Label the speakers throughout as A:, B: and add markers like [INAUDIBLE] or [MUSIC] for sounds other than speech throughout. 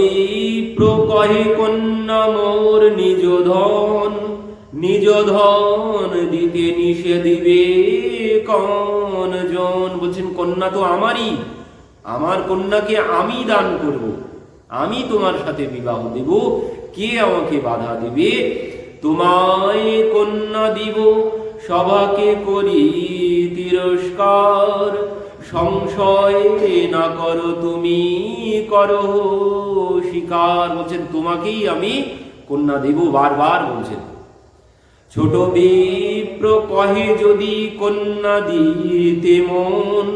A: বিপ্র কহে কন্যা মোর নিজ ধন নিজ ধন দিতে নিষে দিবে কন জন। বলছেন, কন্যা তো আমারই, আমার কন্যাকে আমি দান করব, আমি তোমার সাথে বিবাহ দেব, কে আমাকে বাধা দেবে? তোমায় কন্যা দিব সবাকে করি তিরস্কার, সংশয় না করো তুমি করো স্বীকার বলছেন, তোমাকেই আমি কন্যা দেব বারবার বলছেন। ছোট বিপ্র কহে, যদি কন্যা দিতে মন,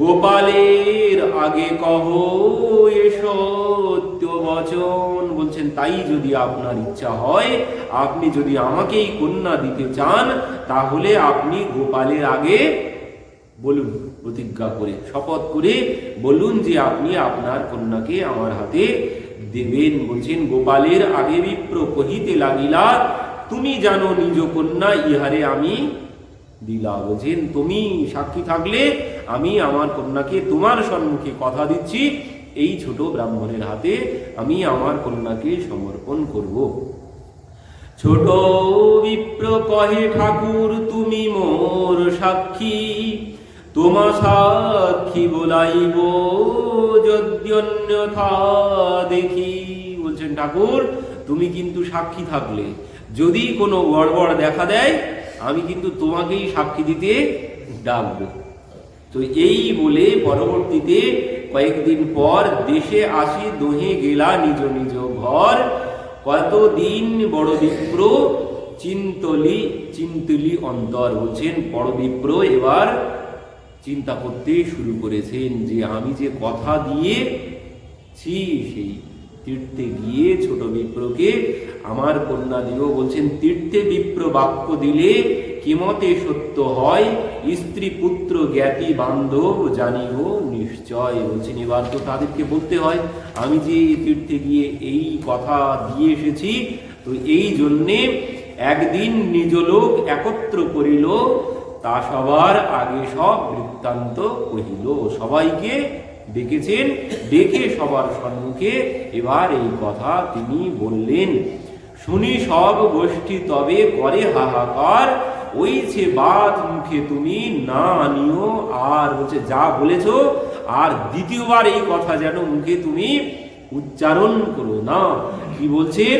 A: গোপালের আগে কহ এ সত্য বচন। বলছেন, তাই যদি আপনার ইচ্ছা হয়, আপনি যদি আমাকেই কন্যা দিতে চান, তাহলে আপনি গোপালের আগে বলুন, প্রতিজ্ঞা করে, শপথ করে বলুন যে আপনি আপনার কন্যাকে আমার হাতে দেবেন বলছেন, গোপালের আগে বিপ্র কহিতে লাগিলা, তুমি জানো নিজ কন্যা, ইহারে আমি দিলা। বলছেন, তুমি সাক্ষী থাকলে আমি আমার কন্যাকে তোমার সম্মুখে কথা দিচ্ছি। এই ছোট ব্রাহ্মণের হাতে আমি আমার কন্যাকে সমর্পণ করব। ছোট বিপ্র কহে, ঠাকুর, তুমি মোর সাক্ষী। তোমা সাক্ষী বলাইব, যদি অন্যথা দেখি। বলছেন, ঠাকুর, তুমি কিন্তু সাক্ষী থাকলে। যদি কোনো গড়বড় দেখা দেয়, আমি কিন্তু তোমাকেই সাক্ষী দিতে ডাকবো। তো এই বলে পরবর্তীতে কয়েকদিন পর দেশে আসি, দোহে গেলা নিজ নিজ ঘর। কতদিন বড় বিপ্র, চিন্তলি চিন্তলি অন্তর। বলছেন, বড় বিপ্র, এবার চিন্তা করতে শুরু করেছেন যে আমি যে কথা দিয়েছি সেই তীর্থে গিয়ে ছোট বিপ্রকে আমার কন্যা দিব বলছেন, তীর্থে বিপ্র বাক্য দিলে কিমতে সত্য হয়? স্ত্রী পুত্র জ্ঞাতি বান্ধব জানিব নিশ্চয়। বলছেন, এবার তো তাদেরকে বলতে হয়, আমি যে তীর্থে গিয়ে এই কথা দিয়ে এসেছি, তো এই জন্যে একদিন নিজ লোক একত্র করিল তা সবার আগে সব বৃত্তান্ত কহিল। সবাইকে ডেকেছেন, ডেকে সবার সম্মুখে এবার এই কথা তিনি বললেন, শুনি সব গোষ্ঠী তবে করে হাহাকার ওইছে বাদ মুখে তুমি না আনিও আর বলছে যা বলেছ, আর দ্বিতীয়বার এই কথা যেন মুখে তুমি উচ্চারণ করো না। কি বলছেন?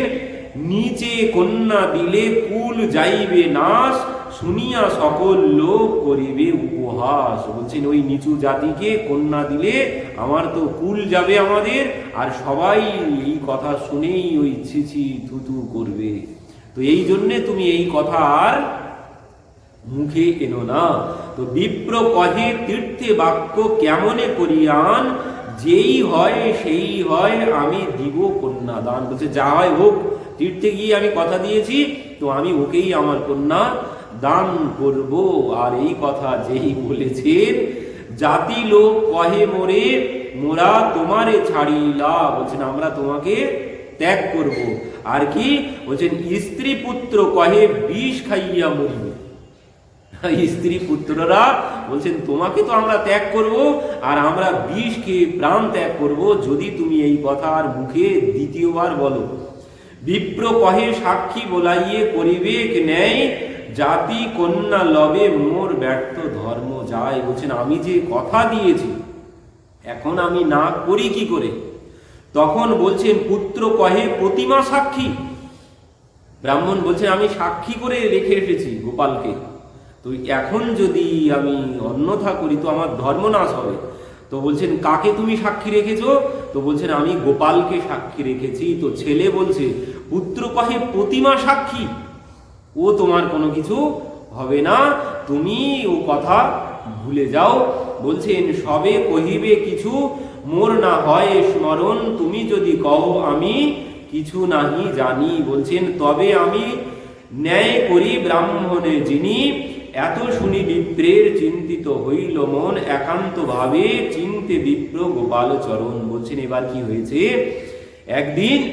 A: নিচে কন্যা দিলে কুল যাইবে নাশ শুনিয়া সকল লোক করিবে উপহাস। বলছেন, ওই নিচু জাতিকে কন্যা দিলে আমার তো কুল যাবে আমাদের, আর সবাই এই কথা শুনেই ওই ছিছি থুতু করবে। তো এই জন্যে তুমি এই কথা আর মুখে এনো না। তো বিপ্র কহে, তীর্থে বাক্য কেমনে করিয়ান? যেই হয় সেই হয় আমি দিব কন্যা দান। বলছে, যা হয় হোক, তীর্থে গিয়ে আমি কথা দিয়েছি, তো আমি ওকেই আমার কন্যা দান করব, আর এই কথা যেই বলেছেন, জাতি লোক কহে মোরে, মোরা তোমারে ছাড়িলা বলছেন, আমরা তোমাকে ত্যাগ করব। আর কি? বলছেন, স্ত্রী পুত্র কহে বিষ খাইয়া মরিবে [LAUGHS] স্ত্রী পুত্ররা বলছেন, তোমাকে তো আমরা ত্যাগ করব, আর আমরা বিষ খেয়ে প্রাণ ত্যাগ করব, যদি তুমি এই কথা আর মুখে দ্বিতীয়বার বলো। বিপ্র কহে, সাক্ষী বলাইয়ে করিবে ন্যায় জাতি কন্যা লবে মোর ব্যর্থ ধর্ম যায়। বলছেন, আমি যে কথা দিয়েছি, এখন আমি না করি কি করে? তখন বলছেন, পুত্র কহে প্রতিমা সাক্ষী। ব্রাহ্মণ বলছেন, আমি সাক্ষী করে রেখে এসেছি গোপালকে। তো এখন যদি আমি অন্যথা করি, তো আমার ধর্মনাশ হবে। তো বলছেন, কাকে তুমি সাক্ষী রেখেছো? তো বলছেন, আমি গোপালকে সাক্ষী রেখেছি। তো ছেলে বলছে, পুত্র কহে প্রতিমা সাক্ষী? ও তোমার কোনো কিছু হবে না। তুমি ও কথা ভুলে যাও। বলছেন, সবে কহিবে কিছু, মোর না হয় স্মরণ। তুমি যদি কও আমি কিছু নাহি জানি। বলছেন, তবে আমি ন্যায় করি ব্রাহ্মণে যিনি। এত শুনি বিপ্রের চিন্তিত হইল মন। একান্ত ভাবে চিনতে বিপ্র গোপাল চরণ বলছেন, এবার কি হয়েছে? একদিন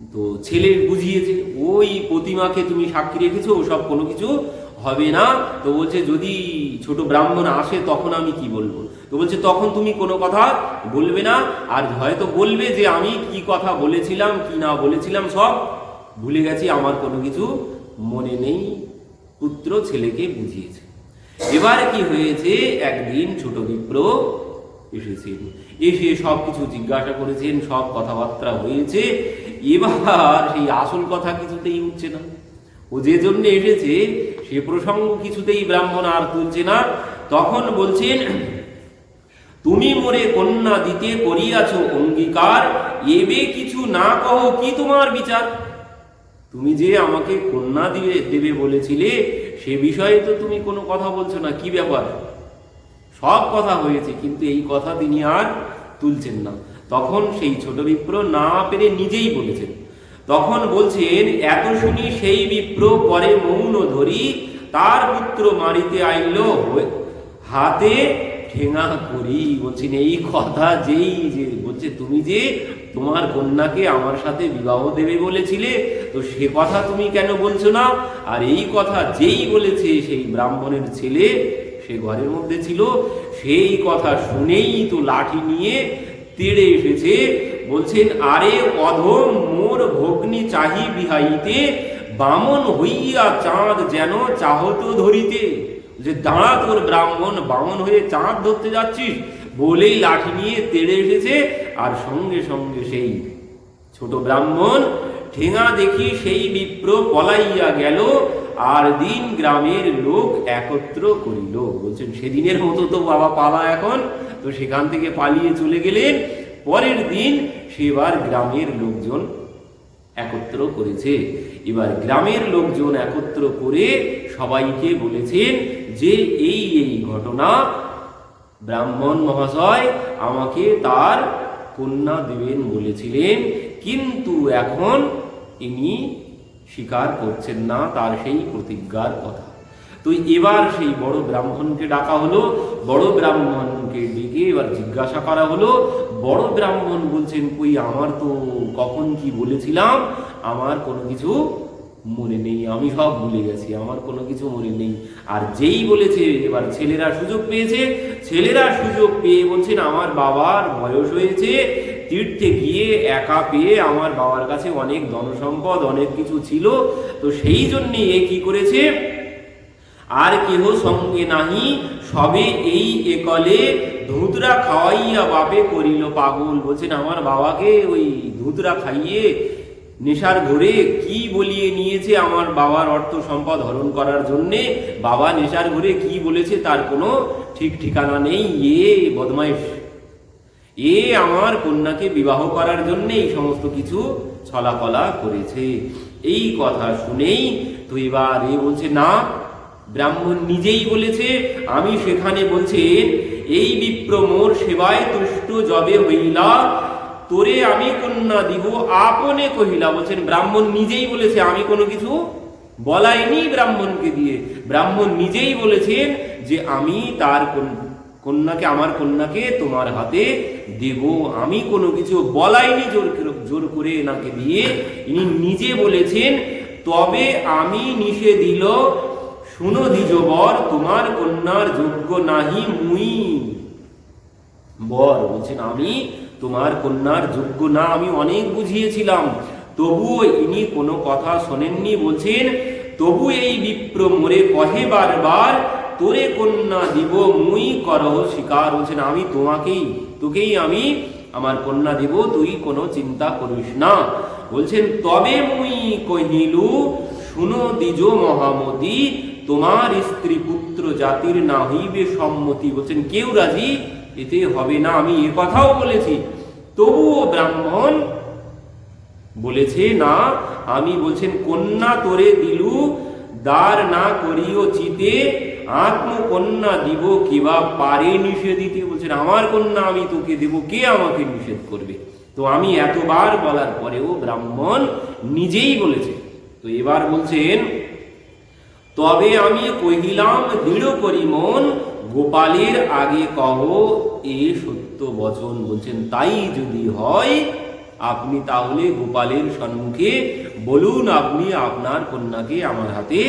A: তো ছেলে বুঝিয়েছে, ওই প্রতিমাকে তুমি সাক্ষী রেখেছো ওসব কোনো কিছু হবে না। তো বলছে, যদি ছোট ব্রাহ্মণ আসে, তখন আমি কি বলব? তো বলছে, তখন তুমি কোনো কথা বলবে না, আর হয়তো বলবে যে আমি কি কথা বলেছিলাম, কি না বলেছিলাম, সব ভুলে গেছি, আমার কোনো কিছু মনে নেই। পুত্র ছেলেকে বুঝিয়েছে। এবার কি হয়েছে, একদিন ছোট বিপ্র এসেছেন। এসে সব কিছু জিজ্ঞাসা করেছেন, সব কথাবার্তা হয়েছে। এবার সেই আসল কথা কিছুতেই উঠছে না। ও যে জন্য এসেছে, সে প্রসঙ্গ কিছুতেই ব্রাহ্মণ আর তুলছে না। তখন বলছেন, তুমি মোরে কন্যা দিতে করিয়াছ অঙ্গীকার, এবে কিছু না কহ কি তোমার বিচার? তুমি যে আমাকে কন্যা দিবে দেবে বলেছিলে, সে বিষয়ে তো তুমি কোনো কথা বলছো না, কি ব্যাপার? সব কথা হয়েছে, কিন্তু এই কথা তিনি আর তুলছেন না। তখন সেই ছোট বিপ্র না পেরে নিজেই বলেছেন। তখন বলছেন, এত শুনি সেই বিপ্র পরে মৌন ধরি, তার পুত্র মারিতে আইল হাতে ঠেঙা করি। বলছেন, এই কথা যেই যে বলছে, তুমি যে তোমার কন্যাকে আমার সাথে বিবাহ দেবে বলেছিলে, তো সে কথা তুমি কেন বলছো না? আর এই কথা যেই বলেছে সেই ব্রাহ্মণের ছেলে, সে ঘরের মধ্যে ছিল, সেই কথা শুনেই তো লাঠি নিয়ে তেড়ে এসেছে। বলছেন, আরে অধম, মোর ভগ্নি চাহি বিহাইতে, বামন হইয়া চাঁদ যেন চাহত ধরিতে। যে দাঁড়া তোর ব্রাহ্মণ, বামন হয়ে চাঁদ ধরতে যাচ্ছিস, বলেই লাঠি নিয়ে তেড়ে এসেছে, আর সঙ্গে সঙ্গে সেই ছোট ব্রাহ্মণ, ঠেঙা দেখি সেই বিপ্র পলাইয়া গেল আর দিন গ্রামের লোক একত্র করিল। বলছেন, সেদিনের মতো তো বাবা পালা এখন। তো সেখান থেকে পালিয়ে চলে গেলেন। পরের দিন সেবার গ্রামের লোকজন একত্র করেছে। এবার গ্রামের লোকজন একত্র করে সবাইকে বলেছেন যে, এই এই ঘটনা ব্রাহ্মণ মহাশয় আমাকে তার কন্যা দেবেন বলেছিলেন। কিন্তু এখন ইনি স্বীকার করছেন না, তার সেই প্রতিজ্ঞার কথা। তো এবার সেই বড় ব্রাহ্মণকে ডাকা হলো, বড় ব্রাহ্মণকে ডেকে এবার জিজ্ঞাসা করা হলো, বড় ব্রাহ্মণ বলছেন, কই, আমার তো কখন কি বলেছিলাম, আমার কোনো কিছু মনে নেই, আমি সব ভুলে গেছি, আমার কোনো কিছু মনে নেই। আর যেই বলেছে, এবার ছেলেরা সুযোগ পেয়েছে, ছেলেরা সুযোগ পেয়ে বলছেন, আমার বাবার বয়স হয়েছে তীর্থে গিয়ে একা পেয়ে আমার বাবার কাছে অনেক ধনসম্পদ, অনেক কিছু ছিল। তো সেই জন্যে এ কি করেছে? আর কেহ সঙ্গে নাহি, সবে এই একলে ধুতরা খাওয়াইয়া বাপে করিল পাগল। বলছেন, আমার বাবাকে ওই ধুতরা খাইয়ে নেশার ঘরে কি বলিয়ে নিয়েছে আমার বাবার অর্থ সম্পদ হরণ করার জন্যে? বাবা নেশার ঘরে কি বলেছে তার কোনো ঠিক ঠিকানা নেই। এ বদমাইশ। এ আমার কন্যাকে বিবাহ করার জন্য এই সমস্ত কিছু ছলাকলা করেছে। এই কথা শুনেই তো এবার এ বলছে, না, ব্রাহ্মণ নিজেই বলেছে, আমি সেখানে বলছেন এই বিপ্র মোর সেবায় তুষ্ট যবে হইলা, তোরে আমি কন্যা দিব, আপনে কহিলা। বলছেন, ব্রাহ্মণ নিজেই বলেছে, আমি কোনো কিছু বলাইনি ব্রাহ্মণকে দিয়ে। ব্রাহ্মণ নিজেই বলেছেন যে, আমি তার কন্যাকে, আমার কন্যাকে তোমার হাতে দেব। আমি কোনো কিছু বলাইনি, জোর জোর করে এনাকে দিয়ে। ইনি নিজে বলেছেন, তবে আমি নিষে দিল, শুনো দিজ বর তোমার কন্যার যোগ্য নাহি মুই। বর বলছেন, আমি তোমার কন্যার যোগ্য না, আমি অনেক বুঝিয়েছিলাম। তবুও ইনি কোনো কথা শোনেননি, বলছেন, তবু এই বিপ্র মোরে কহে বারবার তোরে কন্যা দিব, মুই করহ স্বীকার বলছেন আমি তোমাকেই, তোকেই আমি আমার কন্যা দিব, তুই কোনো চিন্তা করিস না। বলছেন, তবে মুই কহিলু, শুনো দ্বিজ মহামতি, তোমার স্ত্রী পুত্র জাতির না হইবে সম্মতি। বলছেন, কেউ রাজি? এতে হবে না, আমি এ কথাও বলেছি। তবুও ব্রাহ্মণ বলেছে, না, আমি বলছেন, কন্যা তোরে দিলু দ্বার না করিও চিতে আত্মকন্যা দিব কিবা পারে নিষেধ দিতে বলছেন, আমার কন্যা আমি তোকে দেব, কে আমাকে নিষেধ করবে? তো আমি এতবার বলার পরেও ব্রাহ্মণ নিজেই বলেছে। তো এবার বলছেন, তবে আমি কহিলাম, দৃঢ় করি মন, গোপালের আগে কহ, এ সত্য বচন বলছেন, তাই যদি হয়, আপনি তাহলে গোপালের সম্মুখে বলুন, আপনি আপনার কন্যাকে আমার হাতে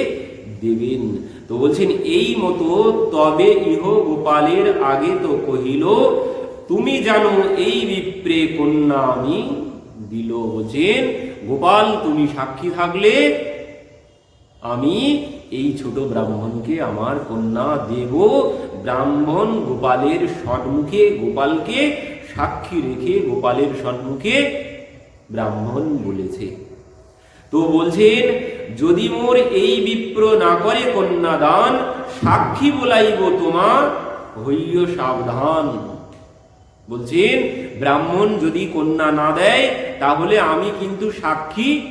A: দেবেন তো বলছেন, এই মতো তবে ইহ গোপালের আগে তো কহিল, তুমি জানো এই বিপ্রে কন্যা আমি দিল বলছেন গোপাল তুমি সাক্ষী থাকলে, আমি এই ছোট ব্রাহ্মণকে আমার কন্যা দেব। ব্রাহ্মণ গোপালের সম্মুখে গোপালকে সাক্ষী রেখে গোপালের সম্মুখে ব্রাহ্মণ বলেছে। তো বলছেন যদি মোর এই বিপ্র না করে কন্যাদান, সাক্ষী বলাইব তোমার হইয় সাবধান। বলছেন, ব্রাহ্মণ যদি কন্যা না দেয়, তাহলে আমি কিন্তু সাক্ষী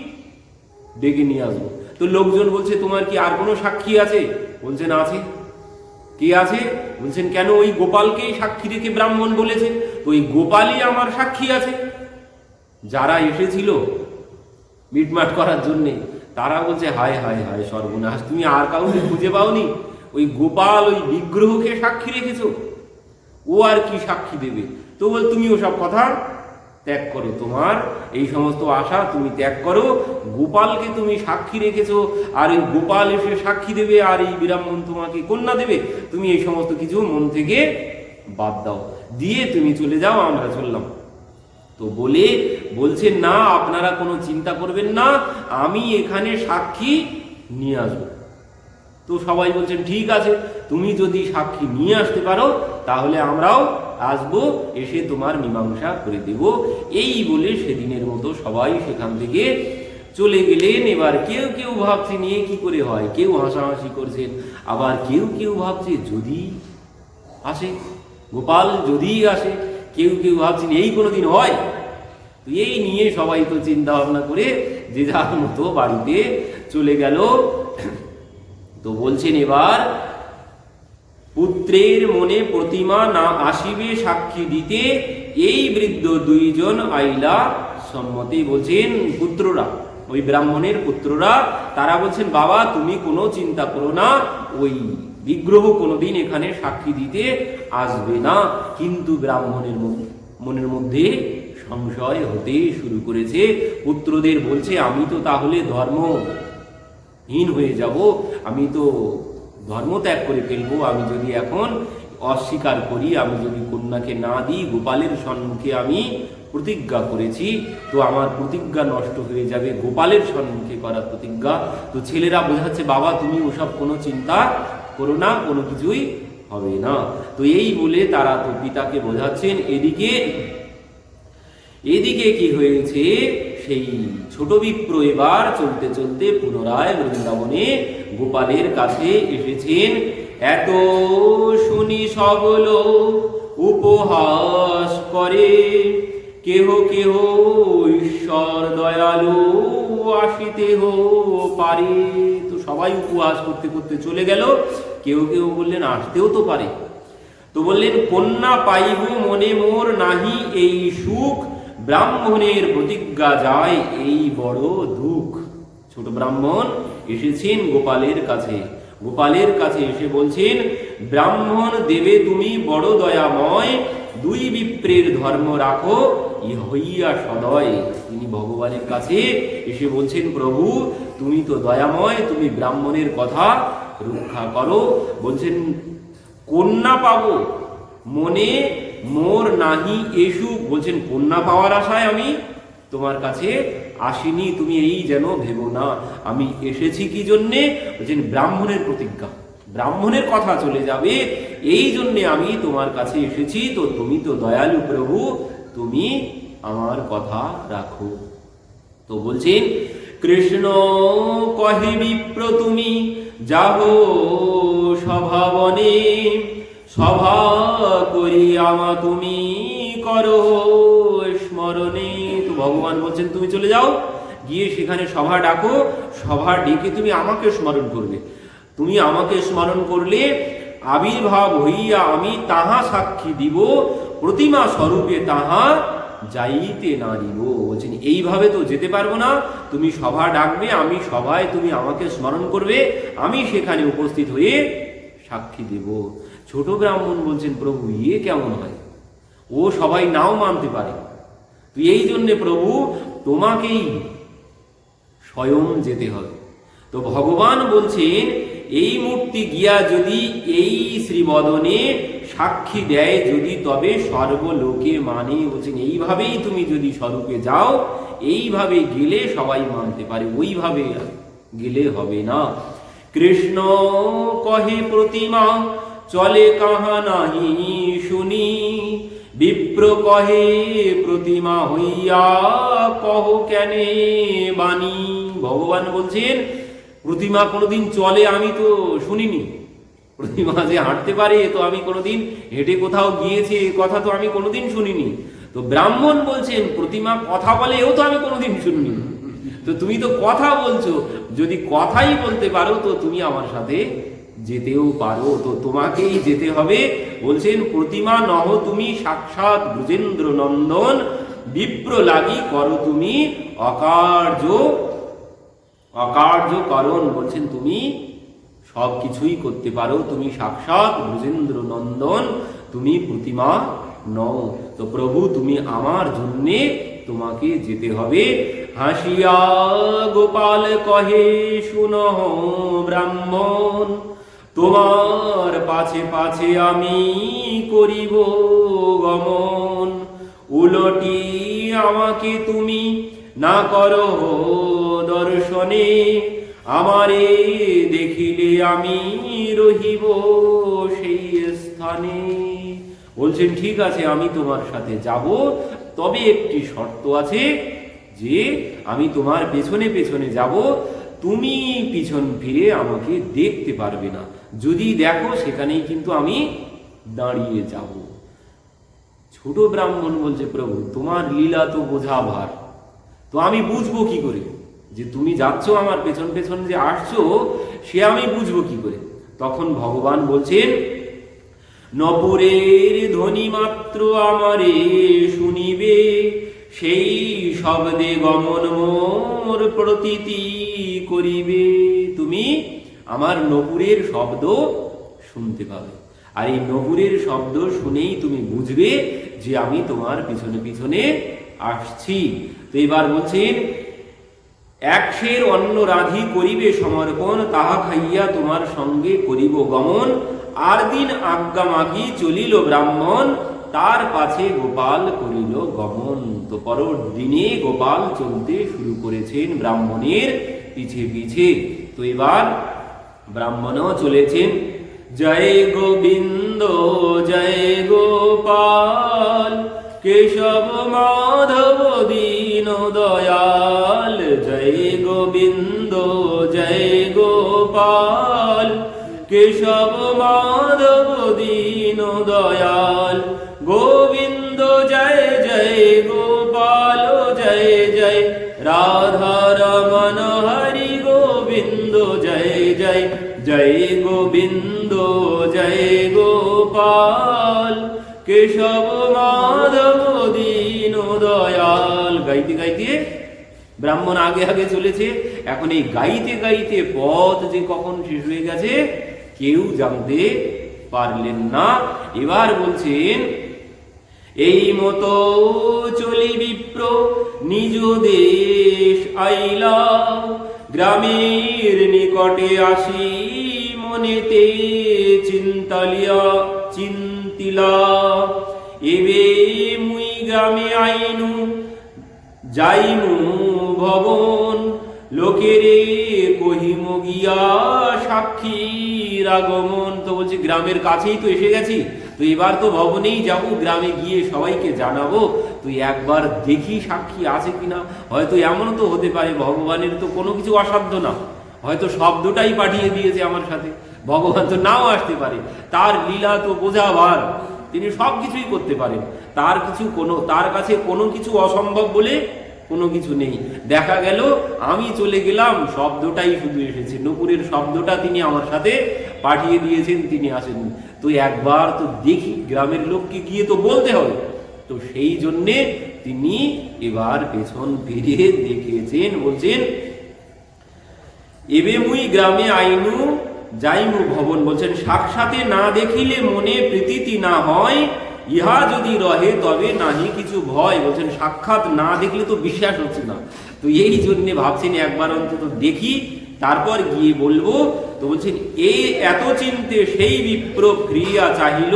A: ডেকে নিয়ে আসব। তো লোকজন বলছে, তোমার কি আর কোনো সাক্ষী আছে? বলছেন, আছে। কে আছে? বলছেন, কেন ওই গোপালকেই সাক্ষী রেখে ব্রাহ্মণ বলেছে? ওই গোপালই আমার সাক্ষী আছে। যারা এসেছিল মিটমাট করার জন্যে তারা বলছে হায় হায় হায় সর্বনাশ, তুমি আর কাউকে খুঁজে পাওনি? ওই গোপাল, ওই বিগ্রহকে সাক্ষী রেখেছ? ও আর কি সাক্ষী দেবে? তো বল, তুমি ওসব কথা ত্যাগ করো। তোমার এই সমস্ত আশা তুমি ত্যাগ করো। গোপালকে তুমি সাক্ষী রেখেছো। আর এই গোপাল এসে সাক্ষী দেবে, আর এই বিরামন তোমাকে কন্যা দেবে। তুমি এই সমস্ত কিছু মন থেকে বাদ দাও। দিয়ে তুমি চলে যাও, আমরা চললাম। তো বলে বলছেন, না, আপনারা কোনো চিন্তা করবেন না, আমি এখানে সাক্ষী নিয়ে আসব। তো সবাই বলছেন, ঠিক আছে, তুমি যদি সাক্ষী নিয়ে আসতে পারো, তাহলে আমরাও আসব, এসে তোমার মীমাংসা করে দেব। এই বলে সেদিনের মতো সবাই সেখান থেকে চলে গেলেন। এবার কেউ কেউ ভাবছে, নিয়ে কি করে হয়? কেউ হাসাহাসি করছেন। আবার কেউ কেউ ভাবছে, যদি আসে, গোপাল যদি আসে কেউ কেউ ভাবছেন, এই কোনোদিন হয়? তো এই নিয়ে সবাই তো চিন্তা ভাবনা করে যে যার মতো বাড়িতে চলে গেল। তো বলছেন এবার, পুত্রের মনে প্রতিমা না আসিবে সাক্ষী দিতে, এই বৃদ্ধ দুইজন আইলা সম্মতি। বলছেন পুত্ররা, ওই ব্রাহ্মণের পুত্ররা, তারা বলছেন, বাবা, তুমি কোনো চিন্তা করো না, ওই বিগ্রহ কোনোদিন এখানে সাক্ষী দিতে আসবে না। কিন্তু ব্রাহ্মণের মনের মধ্যে সংশয় হতে শুরু করেছে। পুত্রদের বলছে, আমি তো তাহলে ধর্মহীন হয়ে যাব। আমি তো ধর্ম ত্যাগ করে ফেলব। আমি যদি এখন অস্বীকার করি, আমি যদি কন্যাকে না দিই, গোপালের সম্মুখে আমি প্রতিজ্ঞা করেছি। তো আমার প্রতিজ্ঞা নষ্ট হয়ে যাবে। গোপালের সম্মুখে করা প্রতিজ্ঞা। তো ছেলেরা বোঝাচ্ছে, বাবা, তুমি ওসব কোনো চিন্তা করো না, কোনো কিছুই হবে না। তো এই বলে তারা তো পিতাকে বোঝাচ্ছেন, এদিকে এদিকে কি হয়েছে? সেই ছোট বিপ্র এবার চলতে চলতে পুনরায় বৃন্দাবনে গোপালের কাছে এসেছেন। এত শুনি সবল উপহাস করে। কেহ কেহ ঈশ্বর দয়ালু আসিতে হো পারে। তো সবাই উপহাস করতে করতে চলে গেল। কেউ কেউ বললেন, আসতেও তো পারে। তো বললেন, কন্যা পাইব মনে মোর নাহি এই সুখ। ব্রাহ্মণের প্রতিজ্ঞা যায় এই বড় দুঃখ। ছোট ব্রাহ্মণ এসেছেন গোপালের কাছে। গোপালের কাছে এসে বলছেন, ব্রাহ্মণ দেবে তুমি বড় দয়াময়। দুই বিপ্রের ধর্ম রাখো ই হইয়া সদয় তিনি ভগবানের কাছে এসে বলছেন, প্রভু, তুমি তো দয়াময়, তুমি ব্রাহ্মণের কথা রক্ষা করো। বলছেন, কন্যা পাবো? মনে মোর নাহি এসু বলছেন, কন্যা পাওয়ার আশায় আমি তোমার কাছে আসিনি, তুমি এই যেন ভেবো না। আমি এসেছি কি জন্যে? বলছেন, ব্রাহ্মণের প্রতিজ্ঞা। ব্রাহ্মণের কথা চলে যাবে, এই জন্যে আমি তোমার কাছে এসেছি। তো তুমি তো দয়ালু প্রভু তুমি আমার কথা রাখো। তো বলছেন, কৃষ্ণ, কহে বিপ্র তুমি, যাব সভাবনে সভা করি আমা তুমি করো স্মরণে। তো ভগবান বলছেন, তুমি চলে যাও, গিয়ে সেখানে সভা ডাকো। সভা ডেকে তুমি আমাকে স্মরণ করবে। তুমি আমাকে স্মরণ করলে আবির্ভাব হইয়া আমি তাহা সাক্ষী দিব প্রতিমা স্বরূপে তাহা যাইতে না দিব বলছেন এইভাবে তো যেতে পারব না। তুমি সভা ডাকবে, আমি সভায় তুমি আমাকে স্মরণ করবে, আমি সেখানে উপস্থিত হয়ে সাক্ষী দেব। ছোট ব্রাহ্মণ বলছেন, প্রভু ইয়ে কেমন হয়? ও সবাই নাও মানতে পারে। তুই এই জন্যে প্রভু, তোমাকেই স্বয়ং যেতে হবে। তো ভগবান বলছেন, এই মূর্তি গিয়া যদি এই শ্রীবদনে সাক্ষী দেয় যদি তবে সর্বলোকে মানে। বলছেন, এইভাবেই তুমি যদি স্বরূপে যাও, এইভাবে গেলে সবাই মানতে পারে, ওইভাবে গেলে হবে না। কৃষ্ণ কহে প্রতিমা, চলে কাহা নাহি শুনি। বিপ্র কহে প্রতিমা, হইয়া কহ কেনে বাণী? ভগবান বলছেন, প্রতিমা কোনোদিন চলে আমি তো শুনিনি। প্রতিমা যে হাঁটতে পারে, তো আমি কোনোদিন হেঁটে কোথাও গিয়েছে এ কথা তো আমি কোনোদিন শুনিনি। তো ব্রাহ্মণ বলছেন, প্রতিমা কথা বলে, এও তো আমি কোনোদিন শুনিনি। তো তুমি তো কথা বলছো, যদি কথাই বলতে পারো, তো তুমি আমার সাথে যেতেও পারো। তো তোমাকেই যেতে হবে। বলছেন, প্রতিমা নহ তুমি সাক্ষাৎ ব্রজেন্দ্র নন্দন বিপ্র লাগি করো তুমি অকার্য অকার্য করণ। বলছেন, তুমি সব কিছুই করতে পারো। তুমি সাক্ষাৎ ব্রজেন্দ্র নন্দন তুমি প্রতিমা নও। তো প্রভু, তুমি আমার জন্যে তোমাকে যেতে হবে। হাসিয়া গোপাল কহে শুনহ ব্রাহ্মণ, তোমার পাছে পাছে আমি করিব গমন। উলটি আমাকে তুমি না করো দর্শনে আমারে দেখিলে আমি রহিব সেই স্থানে। বলছেন, ঠিক আছে, আমি তোমার সাথে যাব। তবে একটি শর্ত আছে যে, আমি তোমার পেছনে পেছনে যাব। তুমি পিছন ফিরে আমাকে দেখতে পারবে না। যদি দেখো, সেখানেই কিন্তু আমি দাঁড়িয়ে যাব। ছোট ব্রাহ্মণ বলছে, প্রভু, তোমার লীলা তো বোঝা ভার তো আমি বুঝব কি করে? যে তুমি যাচ্ছ আমার পেছন পেছন যে আসছো, সে আমি বুঝব কি করে? তখন ভগবান বলছেন নপুরের ধ্বনি মাত্র আমারে শুনিবে, সেই শব্দে গমন মোর প্রতীতি করিবে। তুমি আমার নপুরের শব্দ শুনতে পাবে। আর এই নপুরের শব্দ শুনেই তুমি বুঝবে যে আমি তোমার পিছনে পিছনে আসছি। তো এবার বলছেন একশের অন্ন রাধি করিবে সমর্পণ, তাহা খাইয়া তোমার সঙ্গে করিব গমন। আর দিন আজ্ঞা মাগি চলিল ব্রাহ্মণ, তার পাছে গোপাল করিল গমন। তো পরের দিনে গোপাল চলতে শুরু করেছেন ব্রাহ্মণের পিছে পিছে। তো এবার ব্রাহ্মণও চলেছেন। জয় গোবিন্দ, জয় গোপাল। কেশব মাধব দীন দয়াল। জয় গোবিন্দ, জয় গোপাল। কেশব মাধব দীন দয়াল। গোবিন্দ, জয় জয় গোপাল, জয় জয়। রাধা রমন, হরি গোবিন্দ, জয় জয়। জয় গোবিন্দ, জয় গোপাল। কেশব মাধব দীন দয়াল। গাইতে গাইতে। ব্রাহ্মণ আগে আগে চলেছে। এখন এই গাইতে গাইতে পথ যে কখন শেষ হয়ে গেছে, কেউ জানতে পারলেন না। এবার বলছেন, এই মতো চলি বিপ্র, নিজ দেশ আইলা, গ্রামের নিকটে আসি মনেতে চিন্তালিয়া, চিন্তিলা। এবে মুই গ্রামে আইনু যাইনু ভবন। লোকেরে কহিম গিয়া সাক্ষীর আগমন তো বলছি, গ্রামের কাছেই তো এসে গেছি। তো এবার তো ভবনেই যাব, গ্রামে গিয়ে সবাইকে জানাব। তুই একবার দেখি সাক্ষী আছে কিনা। হয়তো এমনও তো হতে পারে, ভগবানের তো কোনো কিছু অসাধ্য না। হয়তো শব্দটাই পাঠিয়ে দিয়েছে আমার সাথে। ভগবান তো নাও আসতে পারে। তার লীলা তো বোঝাবার। তিনি সব কিছুই করতে পারেন। তার কিছু কোনো, তার কাছে কোনো কিছু অসম্ভব বলে কোনো কিছু নেই। দেখা গেল, আমি চলে গেলাম, শব্দটাই শুধু এসেছে। নপুরের শব্দটা তিনি আমার সাথে পাঠিয়ে দিয়েছেন, তিনি আসেন। তো একবার তো দেখি, গ্রামের লোককে গিয়ে তো বলতে হবে। তো সেই জন্যে তিনি এবার পেছন ফিরে দেখেছেন বলছেন, এবে মুই গ্রামে আইনু, যাইমু ভবন। বলছেন, সাক্ষাতে না দেখিলে মনে প্রীতি না হয় ইহা যদি রহে, তবে নাহি কিছু ভয়। বলছেন, সাক্ষাৎ না দেখলে তো বিশ্বাস হচ্ছে না। তো এই জন্যে ভাবছেন, একবার অন্তত দেখি, তারপর গিয়ে বলব। তো বলছেন এই এত চিনতে সেই বিপ্র ক্রিয়া চাহিল,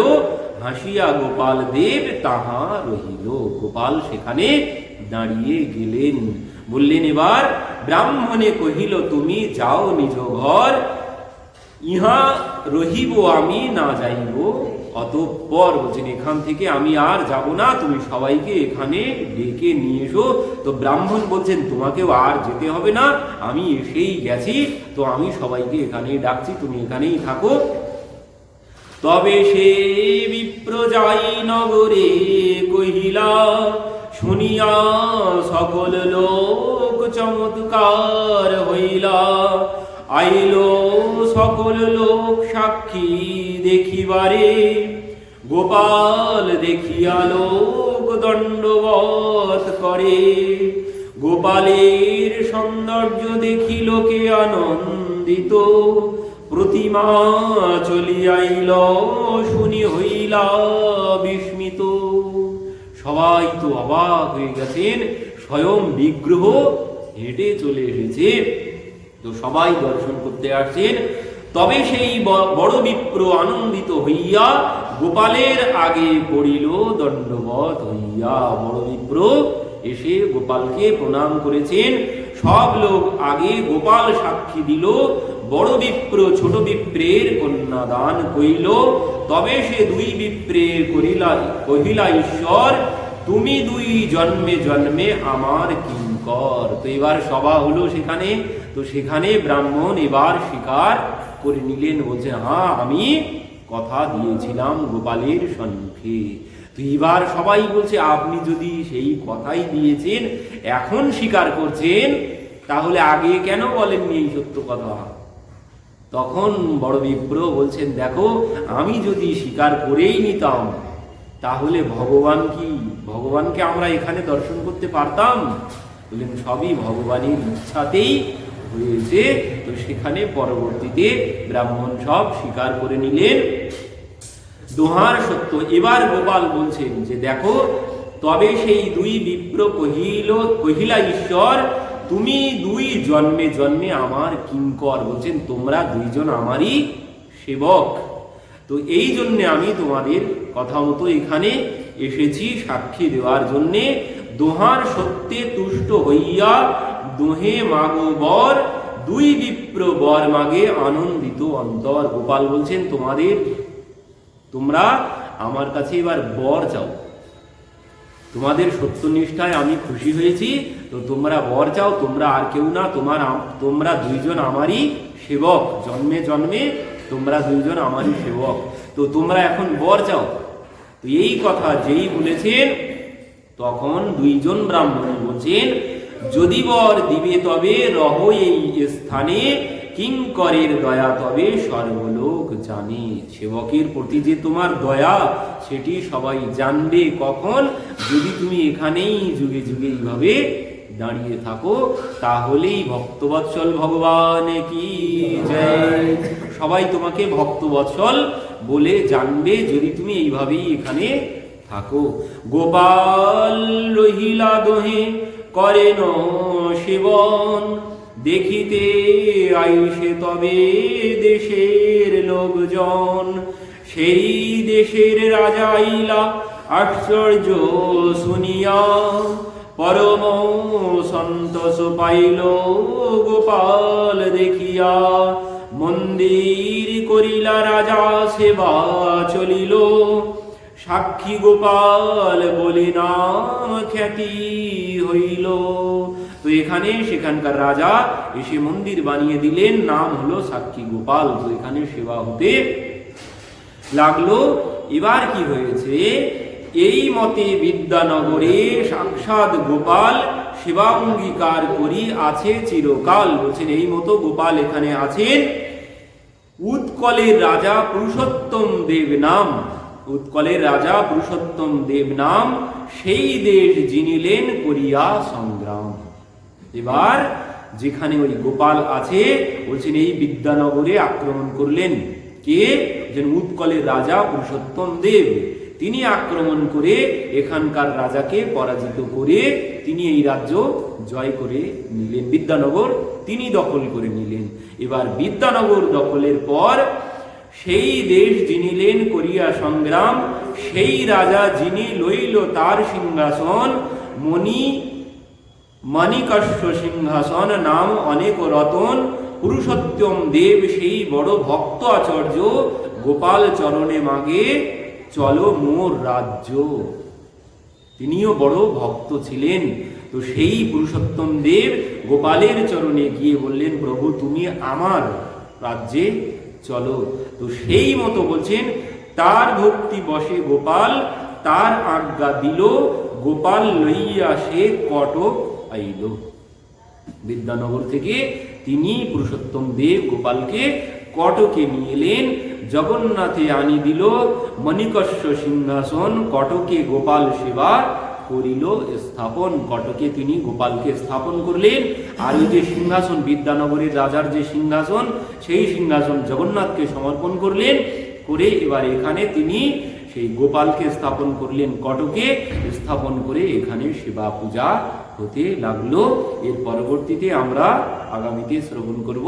A: হাসিয়া গোপাল দেব তাহা রহিল। গোপাল সেখানে দাঁড়িয়ে গেলেন। বললেন, এবার ব্রাহ্মণে কহিল, তুমি যাও নিজ ঘর। ইহা রহিব আমি, না যাইব। অতঃপর বলছেন এখান থেকে, আমি আর যাব না, তুমি সবাইকে এখানে ডেকে নিয়ে এসো। তো ব্রাহ্মণ বলছেন, তোমাকেও আর যেতে হবে না, আমি এসেই গেছি, তো আমি সবাইকে এখানেই ডাকছি, তুমি এখানেই থাকো। তবে সে বিপ্রজাই নগরে কহিলা, শুনিয়া সকল লোক চমৎকার হইলা। আইল সকল লোক সাক্ষী দেখিবারে, গোপাল দেখিয়া লোক দণ্ডবত করে। গোপালের সৌন্দর্য দেখি লোকে আনন্দিত, প্রতিমা চলিয়াইল, শুনি হইলা বিস্মিত। সবাই তো অবাক হয়ে গেছেন, স্বয়ং বিগ্রহ হেঁটে চলে এসেছে। তো সবাই দর্শন করতে আসছেন। তবে সেই বড় বিপ্র আনন্দিত হইয়া গোপালের আগে পড়িল দণ্ডবত হইয়া। বড় বিপ্র এসে গোপালকে প্রণাম করেছেন। সব লোক আগে গোপাল সাক্ষী দিল। বড় বিপ্র ছোট বিপ্রের কন্যাদান কইল তবে সে দুই বিপ্রের করিলা, কহিলা, ঈশ্বর, তুমি দুই জন্মে জন্মে আমার কিঙ্কর। তো এবার সভা হলো সেখানে। তো সেখানে ব্রাহ্মণ এবার স্বীকার করে নিলেন বলছে হ্যাঁ আমি কথা দিয়েছিলাম গোপালের সম্মুখে তো এবার সবাই বলছে, আপনি যদি সেই কথাই দিয়েছেন, এখন স্বীকার করছেন, তাহলে আগে কেন বলেননি এই সত্য কথা? তখন বড় বিপ্র বলছেন, দেখো, আমি যদি স্বীকার করেই নিতাম, তাহলে ভগবান কি, ভগবানকে আমরা এখানে দর্শন করতে পারতাম? বললেন, সবই ভগবানের ইচ্ছাতেই হয়েছে, তো সেখানে পরবর্তীতে ব্রাহ্মণ সব স্বীকার করে নিলেন। দোহার সত্য, এবার গোপাল বলছেন যে, দেখো, তবে সেই দুই বিপ্র কহিল, কহিলা ঈশ্বর, তুমি দুই জন্মে জন্মে আমার কিঙ্কর, বলছেন, তোমরা দুইজন আমারই সেবক। তো এই জন্যে আমি তোমাদের কথা মতো এখানে এসেছি সাক্ষী দেওয়ার জন্যে। দোহার সত্যে তুষ্ট হইয়া দোহে মাগো বর, দুই বিপ্র বর মাগে আনন্দিত অন্তর। গোপাল বলছেন, তোমাদের, তোমরা আমার কাছে এবার বর চাও। তোমাদের সত্যনিষ্ঠায় আমি খুশি হয়েছি, তো তোমরা বর চাও, তোমরা আর কেউ না। তোমার তোমরা দুইজন আমারই সেবক। জন্মে জন্মে তোমরা দুইজন আমারই সেবক। তো তোমরা এখন বর চাও। তো এই কথা যেই বলেছেন, তখন দুইজন ব্রাহ্মণ বলছেন যদি বর দিবে তবে রহ এই স্থানে কিঙ্করের দয়া তবে সর্বলোক জানে। সেবকের প্রতি যে তোমার দয়া, সেটি সবাই জানবে কখন। যদি তুমি এখানেই যুগে যুগে এইভাবে দাঁড়িয়ে থাকো, তাহলেই ভক্তবৎসল ভগবান কি জয়। সবাই তোমাকে ভক্তবৎসল বলে জানবে যদি তুমি এইভাবেই এখানে থাকো। গোপাল রহিলা দোহে করেন সেবন দেখিতে আইসে তবে দেশের লোকজন। সেই দেশের রাজা আইলা আশ্চর্য শুনিয়া পরম সন্তোষ পাইল গোপাল দেখিয়া। মন্দির করিলা রাজা সেবা চলিল। সাক্ষী গোপাল বলি নাম খ্যাতি হইল। তো এখানে সেখানকার রাজা এসে মন্দির বানিয়ে দিলেন, নাম হলো সাক্ষী গোপাল। তো এখানে সেবা হতে লাগল। এবার কি হয়েছে? এই মতে বিদ্যানগরে সাক্ষাৎ গোপাল সেবা অঙ্গীকার করি আছে চিরকাল। বলছেন, এই মতো গোপাল এখানে আছেন। উৎকলের রাজা পুরুষোত্তম দেব নাম উৎকলের রাজা পুরুষোত্তম দেব নাম, সেই দেশ জিনিলেন করিয়া সংগ্রাম। এবার যেখানে ওই গোপাল আছে, বলছেন, এই বিদ্যানগরে আক্রমণ করলেন কে? যেন উৎকলের রাজা পুরুষোত্তম দেব। তিনি আক্রমণ করে এখানকার রাজাকে পরাজিত করে তিনি এই রাজ্য জয় করে নিলেন। বিদ্যানগর তিনি দখল করে নিলেন। এবার বিদ্যানগর দখলের পর সেই দেশ জিনিলেন করিয়া সংগ্রাম, সেই রাজা যিনি লইল তার সিংহাসন, মণি মানিকাশ্য সিংহাসন নাম অনেক রতন, পুরুষোত্তম দেব সেই বড় ভক্ত আচার্য গোপাল চরণে মাগে, চলো মোর রাজ্য। তিনিও বড় ভক্ত ছিলেন। তো সেই পুরুষোত্তম দেব গোপালের চরণে গিয়ে বললেন, প্রভু, তুমি আমার রাজ্যে চলো। তো সেই মতো বলছেন, তার ভক্তি বসে গোপাল, তার আজ্ঞা দিল, গোপাল লইয়া সে কটক আইল। বিদ্যানগর থেকে তিনি পুরুষোত্তম দেব গোপালকে কটকে নিয়ে এলেন, জগন্নাথে আনি দিল মণিকস্য সিংহাসন, কটকে গোপাল সেবা করিল, স্থাপন কটকে তিনি গোপালকে স্থাপন করলেন। আর ওই যে সিংহাসন, বিদ্যানগরের রাজার যে সিংহাসন, সেই সিংহাসন জগন্নাথকে সমর্পণ করলেন। করে এবার এখানে তিনি সেই গোপালকে স্থাপন করলেন কটকে, স্থাপন করে এখানে সেবা পূজা হতে লাগল। এর পরবর্তীতে আমরা আগামীতে শ্রবণ করব।